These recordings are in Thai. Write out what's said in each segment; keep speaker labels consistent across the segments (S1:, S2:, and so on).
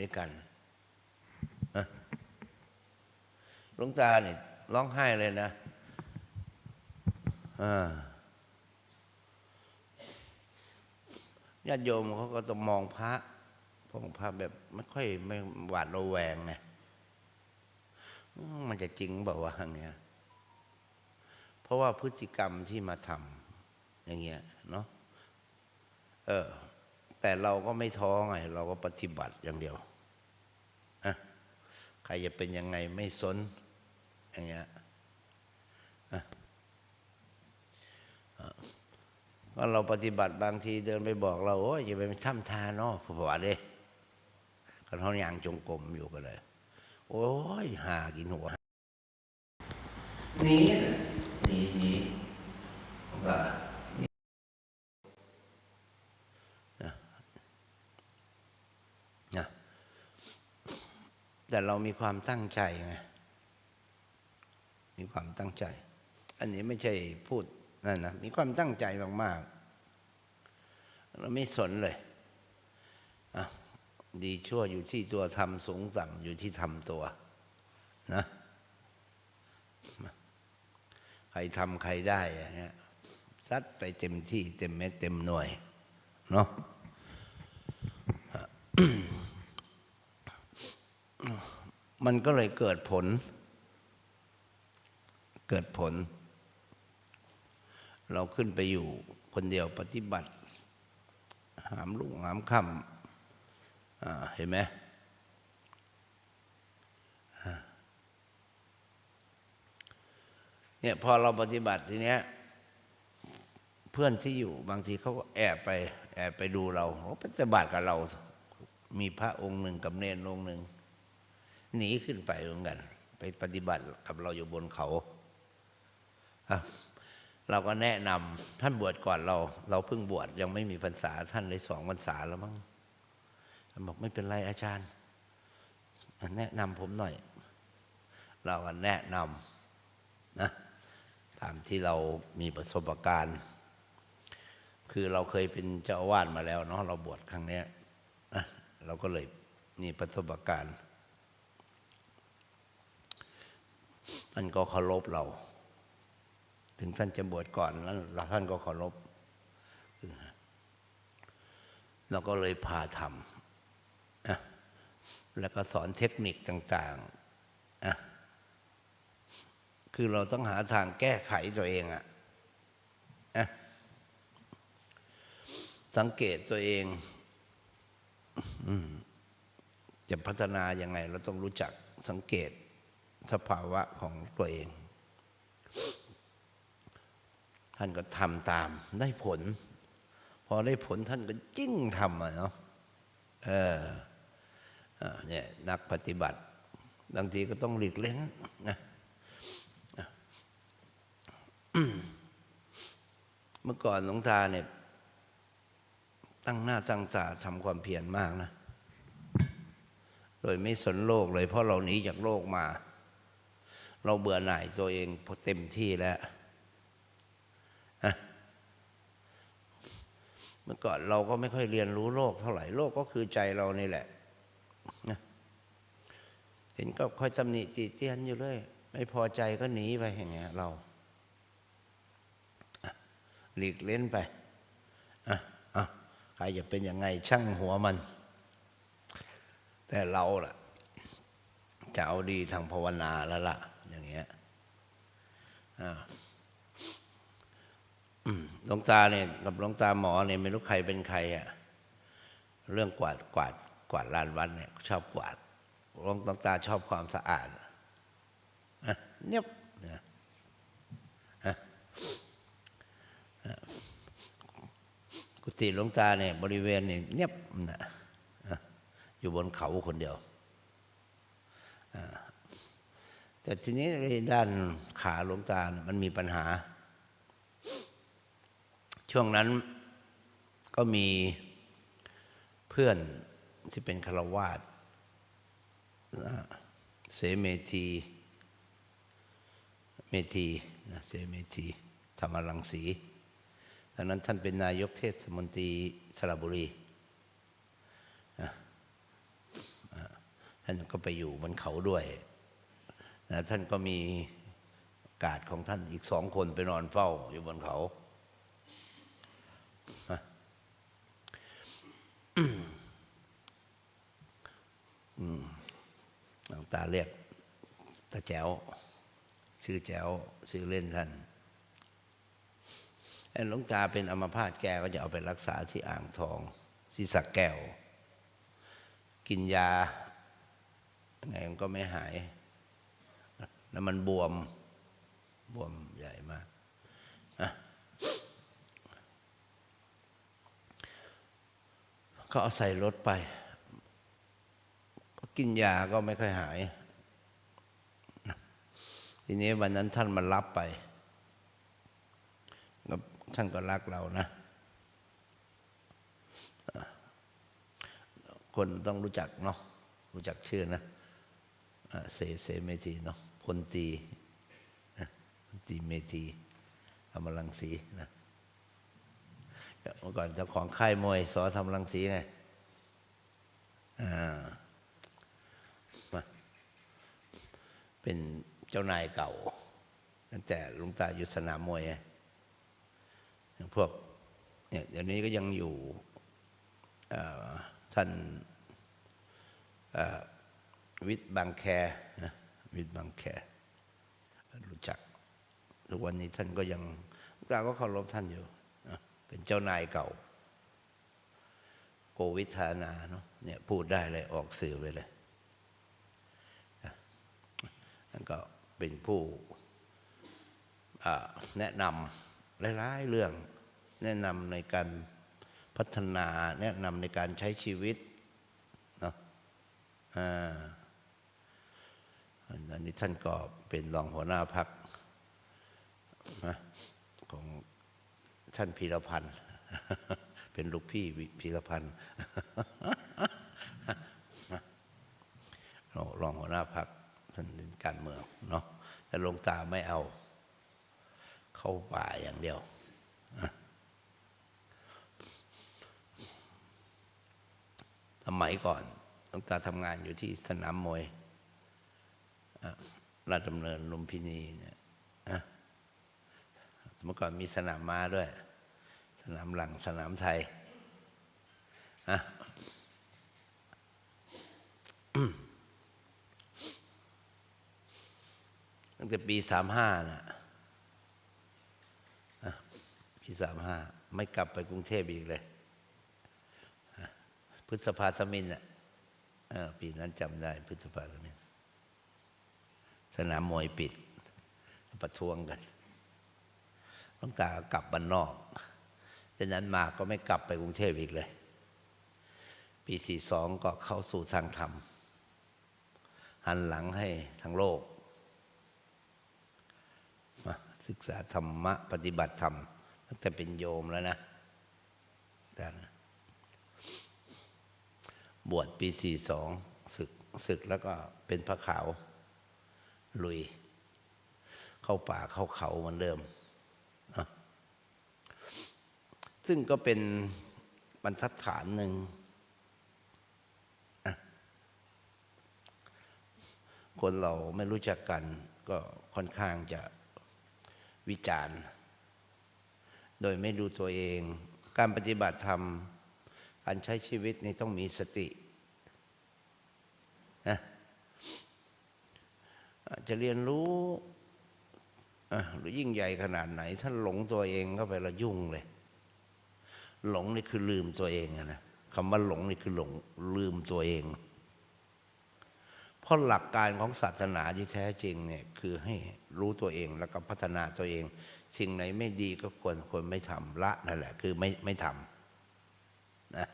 S1: ด้วยกันหลวงตาเนี่ยร้องไห้เลยนะญาติโยมเขาก็ต้องมองพระมองพระแบบไม่ค่อยไม่หวาดระแวงไงมันจะจริงแบบว่าอย่างเงี้ยเพราะว่าพฤติกรรมที่มาทำอย่างเงี้ยเนาะเออแต่เราก็ไม่ท้อไงเราก็ปฏิบัติอย่างเดียว รจะเป็นยังไงไม่สน อย่างเงี้ยก็เราปฏิบัติบางทีเดินไปบอกเรา โอ้ยอย่าไปถ้ำทาเนาะผู้ประวัติเลยกันเขายางจงกรมอยู่กันเลย โอ้ยหากินหัวหนีน่ะหนีหนีว่า นะ แต่เรามีความตั้งใจไงมีความตั้งใจ อันนี้ไม่ใช่พูดนั่นนะมีความตั้งใจมากๆเราไม่สนเลยอะดีชั่วอยู่ที่ตัวทำสูงต่ำอยู่ที่ทำตัวนะใครทำใครได้อย่างเงี้ยซัดไปเต็มที่เต็มเม็ดเต็มหน่วย เนาะ มันก็เลยเกิดผล เกิดผล เราขึ้นไปอยู่คนเดียวปฏิบัติ หามลุงหามค่ำอ่าเห็นไหมเนี่ยพอเราปฏิบัติทีเนี้ย เพื่อนที่อยู่บางทีเขาก็แอบไป แอบไปดูเราเขาปฏิบัติกับเรา มีพระองค์หนึ่งกับเนรองค์หนึ่ง หนีขึ้นไปเหมือนกัน ไปปฏิบัติกับเราอยู่บนเขาเราก็แนะนำท่านบวชก่อนเรา เราเพิ่งบวชยังไม่มีพรรษาท่านเลยสองพรรษาแล้วมั้งท่านบอกไม่เป็นไรอาจารย์ แนะนำผมหน่อย เราก็แนะนำนะตามที่เรามีประสบการณ์ คือเราเคยเป็นเจ้าอาวาสมาแล้วเนาะเราบวชครั้งนี้นะเราก็เลยมีประสบการณ์ ท่านก็เคารพเรา ถึงท่านจะบวชก่อนแล้วท่านก็เคารพเราก็เลยพาทำนะแล้วก็สอนเทคนิคต่างๆนะคือเราต้องหาทางแก้ไขตัวเองอะนะสังเกตตัวเองจะพัฒนายังไง เราต้องรู้จักสังเกต สภาวะของตัวเอง ท่านก็ทำตามได้ผล พอได้ผลท่านก็จิ้งทำอะเนาะเออเนี่ยนักปฏิบัติ บางทีก็ต้องหลีกเล้นนะเมื่อก่อนหลวงตาเนี่ย ตั้งหน้าตั้งตาทำความเพียรมากนะ โดยไม่สนโลกเลยเพราะเราหนีจากโลกมา เราเบื่อหน่ายตัวเองพอเต็มที่แล้วเมื่อก่อนเราก็ไม่ค่อยเรียนรู้โลกเท่าไหร่โลกก็คือใจเรานี่แหละเห็นก็ค่อยตำหนิติเตียนอยู่เลย ไม่พอใจก็หนีไปอย่างเงี้ยเราหลีกเล่นไปอะอะใครจะเป็นยังไงช่างหัวมัน แต่เราล่ะจะเอาดีทางภาวนาแล้วล่ะ หลวงตาเนี่ยกับหลวงตาหมอเนี่ยไม่รู้ใครเป็นใครอะเรื่องกวาดกวาดกวาดลานวัดเนี่ย ชอบกวาดหลวงตาชอบความสะอาดอะเนียนะกุฏิหลวงตาเนี่ยบริเวณเนี่ยเนียบนะอยู่บนเขาคนเดียว แต่ทีนี้ด้านขาหลวงตา มันมีปัญหา ช่วงนั้นก็มีเพื่อนที่เป็นคารวาสเสเมธี เมธีเสเมธีธรรมรังสีตอนนั้นท่านเป็นนายกเทศมนตรีสระบุรีท่านก็ไปอยู่บนเขาด้วย นะท่านก็มีกาดของท่านอีกสองคนไปนอนเฝ้าอยู่บนเขาหลวงตาเรียกตาแจ๋วชื่อแจ๋วชื่อเล่นท่านไอ้หลวงตาเป็นอัมพาตแกก็จะเอาไปรักษาที่อ่างทองที่สักแก้ว กินยาไงมันก็ไม่หาย แล้วมันบวม บวมใหญ่มากก็เอาใส่รถไป ก็กินยาก็ไม่ค่อยหาย ทีนี้วันนั้นท่านมารับไปท่านก็รักเรานะ คนต้องรู้จักเนาะรู้จักชื่อนะ เสเสเมธีเนาะพลตีนะพลตีเมธีธรรมรังสีนะเมื่อก่อนเจ้าของค่ายมวยสอธรรมรังสีไงอ่ามาเป็นเจ้านายเก่า ตั้งแต่หลุงตาอยู่สนามมวยไงอย่างพวกเนี่ยเดี๋ยวนี้ก็ยังอยู่ท่านอ่อ วิทย์บางแคนะวิทย์บางแครู้จักทุกวันนี้ท่านก็ยังหลวงตาก็เคารพท่านอยู่เป็นเจ้านายเก่า โกวิทานาเนาะเนี่ยพูดได้เลยออกสื่อไปเลยนะท่านก็เป็นผู้แนะนำหลายๆเรื่อง แนะนำในการพัฒนา แนะนำในการใช้ชีวิตเนาะอ่า อันนี้ท่านก็เป็นรองหัวหน้าพักนะของท่านพีรพันธ์เป็นลูกพี่พีรพันธ์รองหัวหน้าพักท่านเป็นการเมืองเนาะแต่ลงตาไม่เอา เข้าป่าอย่างเดียวสมัยก่อนลงตาทำงานอยู่ที่สนามมวย ราชดำเนินลุมพินีเนี่ยอะเมื่อก่อนมีสนามม้าด้วย สนามหลังสนามไทยอะตั้งแต่ปีสามห้าน่ะปีสามห้าไม่กลับไปกรุงเทพอีกเลย พฤษภาธมินอะปีนั้นจำได้ พฤษภาธมิน สนามมวยปิด ประท้วงกันหลวงตากลับบ้านนอกจากนั้นมาก็ไม่กลับไปกรุงเทพอีกเลย ปีสี่สองก็เข้าสู่ทางธรรม หันหลังให้ทางโลก มาศึกษาธรรมะ ปฏิบัติธรรมตั้งแต่เป็นโยมแล้วนะอาจารย์บวชปีสี่สองศึกศึกแล้วก็เป็นพระขาว ลุย เข้าป่าเข้าเขาเหมือนเดิม ซึ่งก็เป็นบรรทัดฐานหนึ่ง คนเราไม่รู้จักกัน ก็ค่อนข้างจะวิจารณ์ โดยไม่ดูตัวเอง การปฏิบัติธรรม การใช้ชีวิตนี่ต้องมีสตินะอา จะเรียนรู้หรือยิ่งใหญ่ขนาดไหนถ้านหลงตัวเองเข้าไปละยุ่งเลย หลงนี่คือลืมตัวเองนะคำว่าหลงนี่คือหลงลืมตัวเอง เพราะหลักการของศาสนาที่แท้จริงเนี่ยคือให้รู้ตัวเองแล้วก็พัฒนาตัวเอง สิ่งไหนไม่ดีก็ควรควรไม่ทำละนั่นแหละ คือไม่ไม่ทำนะ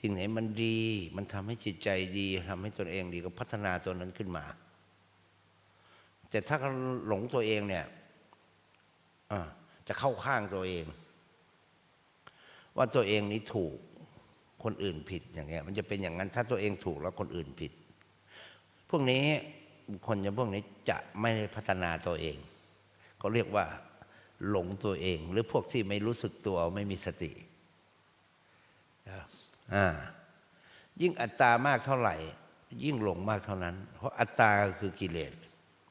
S1: สิ่งไหนมันดี มันทำให้จิตใจดีทำให้ตนเองดีก็พัฒนาตัวนั้นขึ้นมา แต่ถ้าเขาหลงตัวเองเนี่ยจะเข้าข้างตัวเอง ว่าตัวเองนี้ถูกคนอื่นผิดอย่างเงี้ย มันจะเป็นอย่างนั้นถ้าตัวเองถูกแล้วคนอื่นผิด พวกนี้บุคคลอย่างพวกนี้จะไม่ได้พัฒนาตัวเองเขาเรียกว่า หลงตัวเอง หรือพวกที่ไม่รู้สึกตัวไม่มีสติอ่ายิ่งอัตตามากเท่าไหร่ ยิ่งหลงมากเท่านั้น เพราะอัตตาคือกิเลส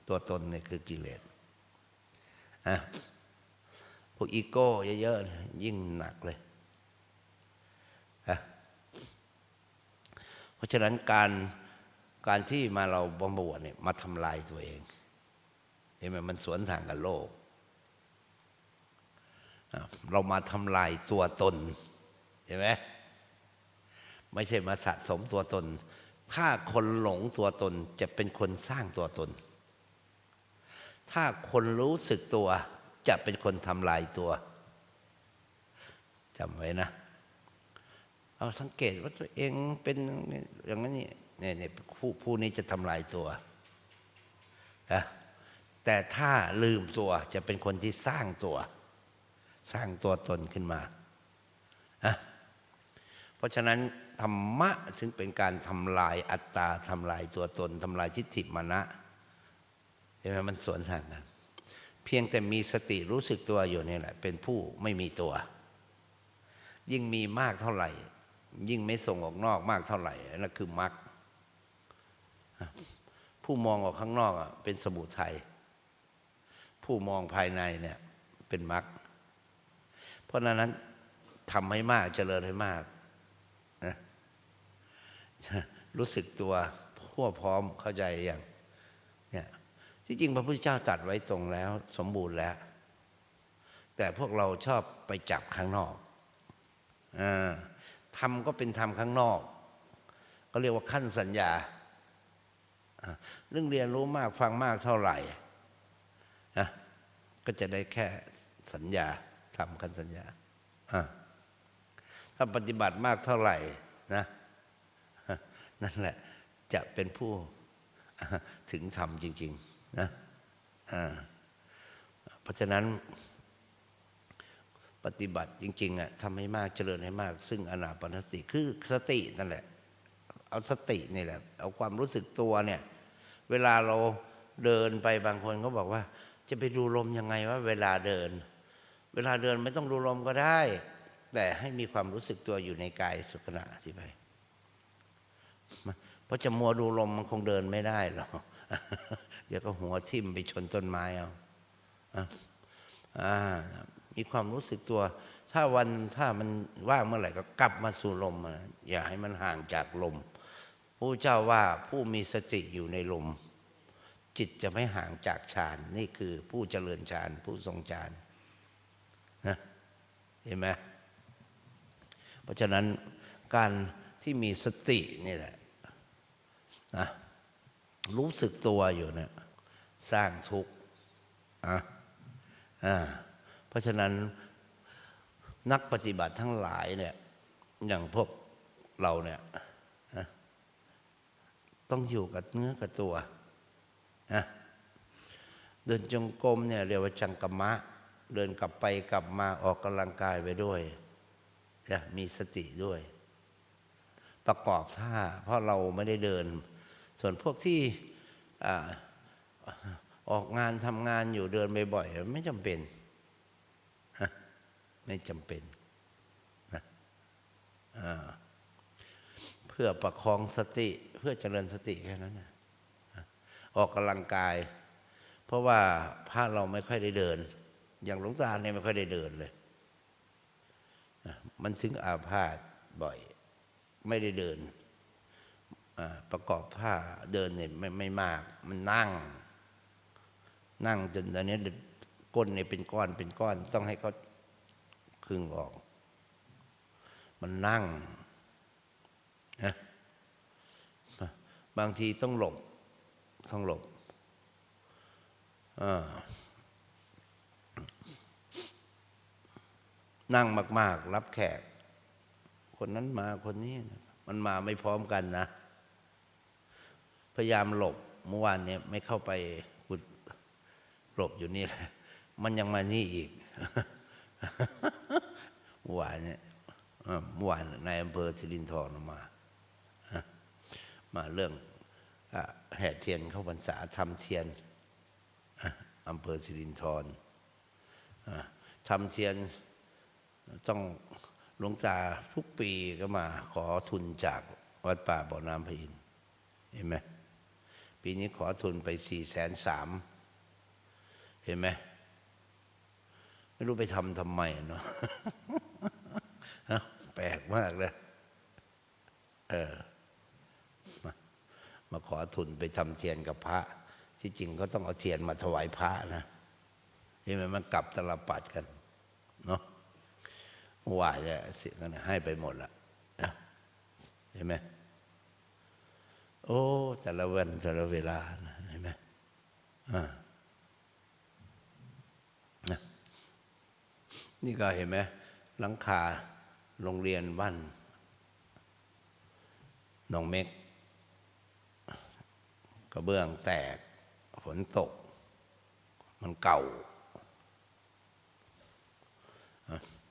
S1: ตัวตนเนี่ยคือกิเลสอะพวกอีโก้เยอะๆยิ่งหนักเลยอะเพราะฉะนั้นการการที่มาเราบำบวชเนี่ยมาทำลายตัวเองเห็นไหมมันสวนทางกับโลก เรามาทำลายตัวตนเห็นไหมไม่ใช่มาสะสมตัวตน ถ้าคนหลงตัวตนจะเป็นคนสร้างตัวตน ถ้าคนรู้สึกตัว จะเป็นคนทำลายตัวจำไว้นะ เอาสังเกตว่าตัวเองเป็นอย่างนั้นนี่เนี่ยเนี่ยผู้ผู้นี้จะทำลายตัวนะแต่ถ้าลืมตัวจะเป็นคนที่สร้างตัว สร้างตัวตนขึ้นมานะเพราะฉะนั้นธรรมะซึ่งเป็นการทำลายอัตตาทำลายตัวตนทำลายทิฏฐิมานะ เห็นไหมมันสวนทางกันเพียงแต่มีสติรู้สึกตัวอยู่นี่แหละ เป็นผู้ไม่มีตัว ยิ่งมีมากเท่าไหร่ ยิ่งไม่ส่งออกนอกมากเท่าไหร่นั่นคือมรรคผู้มองออกข้างนอกเป็นสมุทัยผู้มองภายในเนี่ย เป็นมรรคเพราะนั้นทำให้มากเจริญให้มากนะรู้สึกตัวทั่วพร้อมเข้าใจอย่าง ที่จริงพระพุทธเจ้าจัดไว้ตรงแล้ว สมบูรณ์แล้ว แต่พวกเราชอบไปจับข้างนอกอทำก็เป็นทำข้างนอก ก็เรียกว่าขั้นสัญญา เรื่องเรียนรู้มากฟังมากเท่าไหร่นะก็จะได้แค่สัญญาทำขั้นสัญญาอ่าถ้าปฏิบัติมากเท่าไหร่นะนั่นแหละจะเป็นผู้ถึงธรรมจริง ๆ นะเพราะฉะนั้นปฏิบัติจริงๆอะทำให้มากเจริญให้มาก ซึ่งอนาปนสติคือสตินั่นแหละ เอาสตินี่แหละ เอาความรู้สึกตัวเนี่ย เวลาเราเดินไปบางคนเขาบอกว่า จะไปดูลมยังไงว่าเวลาเดิน เวลาเดินไม่ต้องดูลมก็ได้ แต่ให้มีความรู้สึกตัวอยู่ในกายสุขณะสิไปเพราะจะมัวดูลมมันคงเดินไม่ได้หรอก เดี๋ยวก็หัวทิ่มไปชนต้นไม้เอาอ่ามีความรู้สึกตัว ถ้าวันถ้ามันว่างเมื่อไหร่ก็กลับมาสู่ลมอย่าให้มันห่างจากลมพระเจ้าว่าผู้มีสติอยู่ในลม จิตจะไม่ห่างจากฌานนี่คือผู้เจริญฌานผู้ทรงฌานนะเห็นไหมเพราะฉะนั้นการที่มีสตินี่แหละนะ รู้สึกตัวอยู่เนี่ยสร้างทุกข์อะอ่าเพราะฉะนั้นนักปฏิบัติทั้งหลายเนี่ย อย่างพวกเราเนี่ยต้องอยู่กับเนื้อกับตัวนะเดินจงกรมเนี่ยเรียกว่าจังกรมะ เดินกลับไปกลับมาออกกำลังกายไปด้วยนะมีสติด้วย ประกอบท่า เพราะเราไม่ได้เดิน ส่วนพวกที่ออกงานทำงานอยู่เดินบ่อยๆไม่จำเป็นไม่จำเป็นนะเพื่อประคองสติเพื่อเจริญสติแค่นั้นนะออกกำลังกาย เพราะว่าพระเราไม่ค่อยได้เดิน อย่างหลวงตาเนี่ยไม่ค่อยได้เดินเลยมันถึงอาพาธบ่อย ไม่ได้เดิน ประกอบผ้าเดินเนี่ยไม่ไม่มาก มันนั่ง นั่งจนตอนนี้ก้นเนี่ยเป็นก้อนเป็นก้อน ต้องให้เขาคึงออก มันนั่งนะบางทีต้องหลบ ต้องหลบนั่งมาก ๆ รับแขก คนนั้นมาคนนี้ มันมาไม่พร้อมกันนะ พยายามหลบเมื่อวานเนี่ยไม่เข้าไปกุดหลบอยู่นี่แหละมันยังมานี่อีกเมื่อวานเนี่ยเมื่อวานนายอำเภอสิรินทรมา มาเรื่องแห่เทียนเข้าพรรษาทำเทียนอำเภอสิรินทรทำเทียนต้องหลวงตาทุกปีก็มาขอทุนจากวัดป่าบ่อน้ำพระอินทร์เห็นไหม ปีนี้ขอทุนไปสี่แสนสามเห็นไหมไม่รู้ไปทำทำไมเนาะแปลกมากเลยเออมามาขอทุนไปทำเทียนกับพระ ที่จริงก็ต้องเอาเทียนมาถวายพระนะเห็นไหมมันกลับตลปัดกันเนาะว่าจะเสียกันให้ไปหมดละนะเห็นไหม โอ้ แต่ละวันแต่ละเวลานะเห็นไหมอ่านี่ก็เห็นไหมหลังคาโรงเรียนบ้านหนองเม็กกระเบื้องแตกฝนตก มันเก่า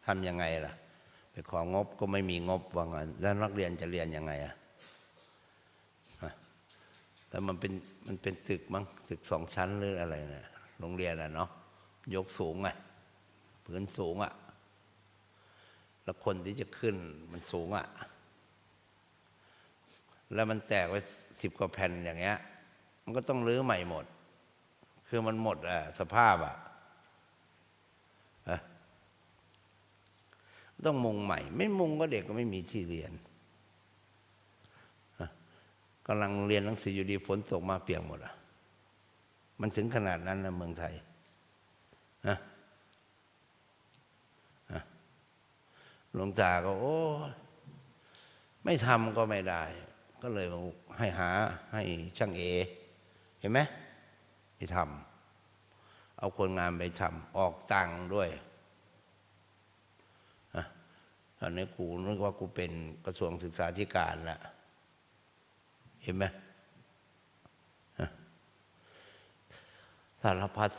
S1: ทำยังไงล่ะ ไปของบก็ไม่มีงบว่างั้นแล้วนักเรียนจะเรียนยังไงอะอะ แล้วมันเป็นมันเป็นตึกมั้งตึกสองชั้นหรืออะไรเนี่ยโรงเรียนอะเนาะยกสูงอะพื้นสูงอะแล้วคนที่จะขึ้นมันสูงอะแล้วมันแตกไปสิบกว่าแผ่นอย่างเงี้ย มันก็ต้องรื้อใหม่หมด คือมันหมดอะสภาพอะอะต้องมุงใหม่ ไม่มุงก็เด็กก็ไม่มีที่เรียน กำลังเรียนหนังสืออยู่ดีฝนตกมาเปียกหมดอะ มันถึงขนาดนั้นนะเมืองไทยนะอะหลวงตาก็ โอ้ ไม่ทำก็ไม่ได้ ก็เลยให้หาให้ช่างเอ เห็นไหมไปทำเอาคนงานไปทำออกตังค์ด้วยอะตอนนี้กูนึกว่ากูเป็นกระทรวงศึกษาธิการละ เห็นไหมสารพัด